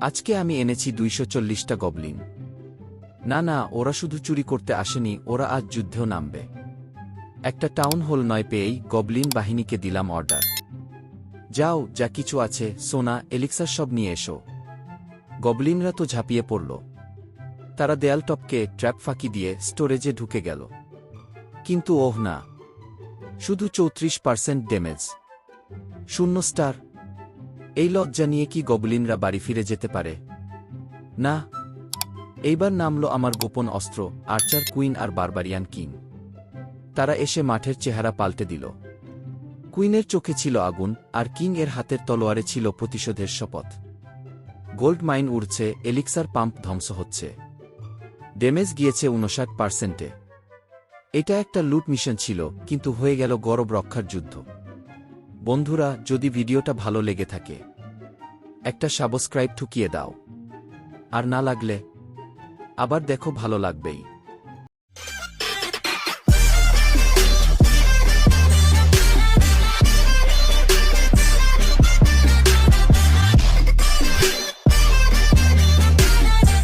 আজকে আমি এনেছি দুইশো চল্লিশটা গবলিন। না না, ওরা শুধু চুরি করতে আসেনি, ওরা আজ যুদ্ধেও নামবে। একটা টাউন হল নয় পেয়েই গবলিন বাহিনীকে দিলাম অর্ডার। যাও, যা কিছু আছে, সোনা, এলিক্সার সব নিয়ে এসো। গবলিনরা তো ঝাঁপিয়ে পড়ল। তারা দেয়াল টপকে ট্র্যাপ ফাঁকি দিয়ে স্টোরেজে ঢুকে গেল। কিন্তু ওহ না, শুধু চৌত্রিশ পার্সেন্ট ড্যামেজ। শূন্য স্টার এই লজ্জা নিয়ে কি গবলিনরা বাড়ি ফিরে যেতে পারে? না। এইবার নামল আমার গোপন অস্ত্র, আর্চার কুইন আর বারবারিয়ান কিং। তারা এসে মাঠের চেহারা পাল্টে দিল। কুইনের চোখে ছিল আগুন, আর কিং এর হাতের তলোয়ারে ছিল প্রতিশোধের শপথ। গোল্ড মাইন উড়ছে, এলিক্সার পাম্প ধ্বংস হচ্ছে। ড্যামেজ গিয়েছে উনষাট পার্সেন্টে। এটা একটা লুট মিশন ছিল, কিন্তু হয়ে গেল গরব রক্ষার যুদ্ধ। বন্ধুরা, যদি ভিডিওটা ভালো লেগে থাকে, একটা সাবস্ক্রাইব ঠুকিয়ে দাও। আর না লাগলে, আবার দেখো ভালো লাগবেই।